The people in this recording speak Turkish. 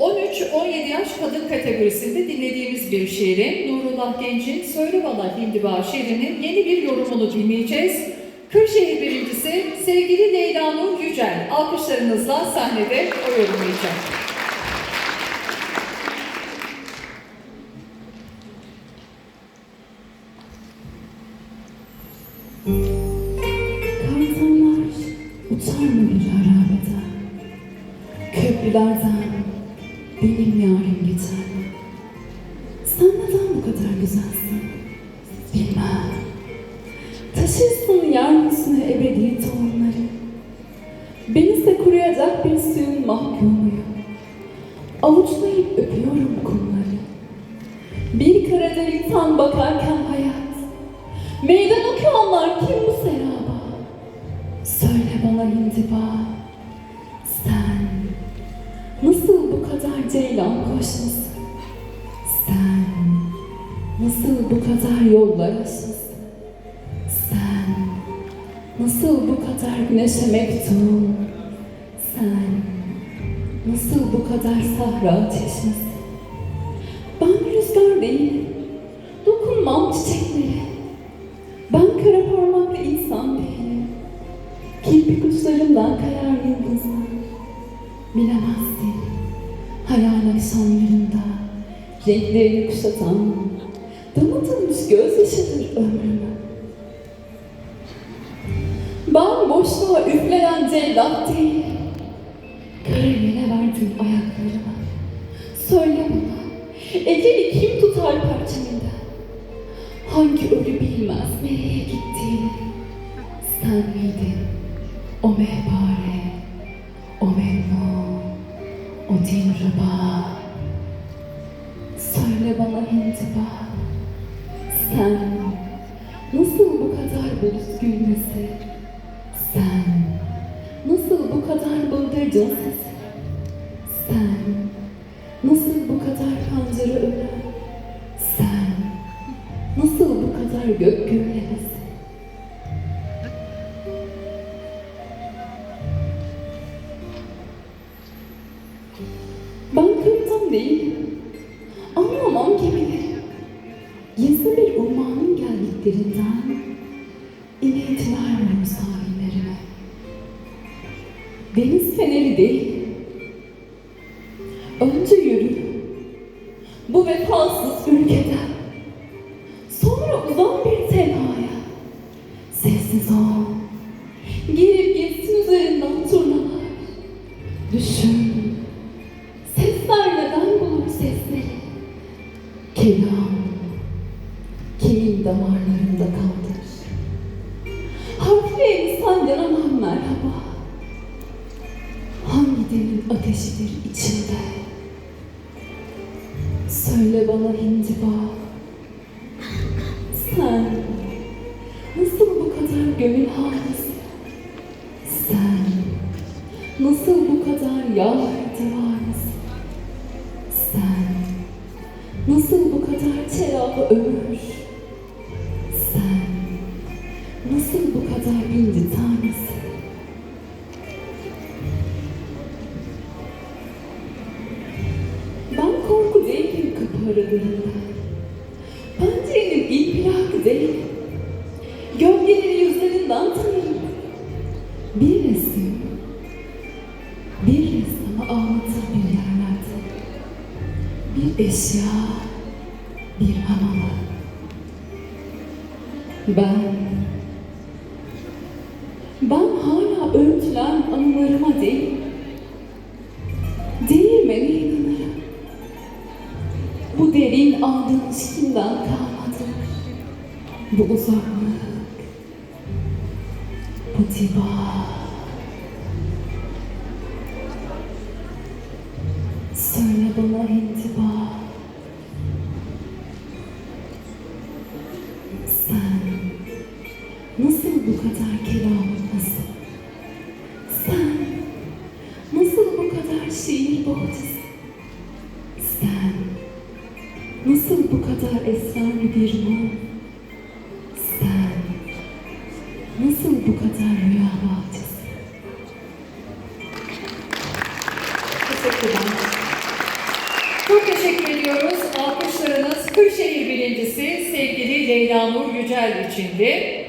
13-17 yaş kadın kategorisinde dinlediğimiz bir şiirin Nurullah Genç'in Söyle Bana Hindiba şiirinin yeni bir yorumunu dinleyeceğiz. Kırşehir birincisi sevgili Leyla Nur Yücel alkışlarınızla sahnede o yorumlayacak. Kartallar uçar mı bir harabede? Köprülerden benim yarim mi? Sen neden bu kadar güzelsin? Bilmem. Taşırsın yeryüzüne ebedi tohumları. Bense kuruyacak bir suyun mahkumuyum. Avuçlayıp öpüyorum kumları. Bir kara delikten bakarken hayat. Meydan okuyanlar kim bu seraba? Söyle bana intiba. Ceylan koşmasın? Sen nasıl bu kadar yollar aşmasın? Sen nasıl bu kadar güneşe mektup? Sen nasıl bu kadar sahra çeşmesi? Ben rüzgar değilim. Dokunmam çiçeklere. Ben kara parmaklı insan değilim. Kirpi kuşlarından kayar yıldızlar. Bilemezsin. Akşamlarında renklerini kuşatan damıtılmış gözyaşıdır ömrümü. Ben boşluğa üfleyen cellat değilim. Kara verdim ayaklarıma. Söyle bana, eceli kim tutar parçamında? Hangi ölü bilmez nereye gittiğini? Sen miydin? O mehpare, o memnun, o dilruba. Sen nasıl bu kadar bulut? Sen nasıl bu kadar bıldırcın? Sen nasıl bu kadar pancarı ölen? Sen nasıl bu kadar gök gürlemesi? Ben kırıktan değilim. Gizli bir ummanın geldiklerinden iniltiler var sahillerime. Deniz feneri değil. Önce yürü. Bu vefasız ülkeden. Sonra uzan bir tenhaya. Sessiz ol. Girip gitsin üzerinden turnalar. Düşün. Sesler neden bulur sesleri? Kelam. Kimin damarlarında kaldır? Harflerini senden aman merhaba. Hangi derin ateşidir içinde? Söyle bana hindiba. Sen nasıl bu kadar gönül halisi? Sen nasıl bu kadar yar divanesi? Sen nasıl bu kadar çelalı ömür? Nasıl bu kadar inci tanesi? Ben korku değilim kapı aradığında. Pencerenin ilplakı değilim. Gölgeleri yüzlerinden tanırım. Bir resim, bir ressamı ağlatır bir yerlerde. Bir eşya, bir hamama. Ben, hala öğütülen anılarıma değil, değirmene inanırım. Bu derin aldığımız kimden kalmadı. Bu uzaklık, bu diba. Söyle bana intiba. Sen nasıl bu kadar kelamındasın? Bu kadar esrarlı bir mum? Sen nasıl bu kadar rüya bahçesi? Teşekkürler. Çok teşekkür ediyoruz. Alkışlarınız Kırşehir birincisi sevgili Leyla Nur Yücel içindi.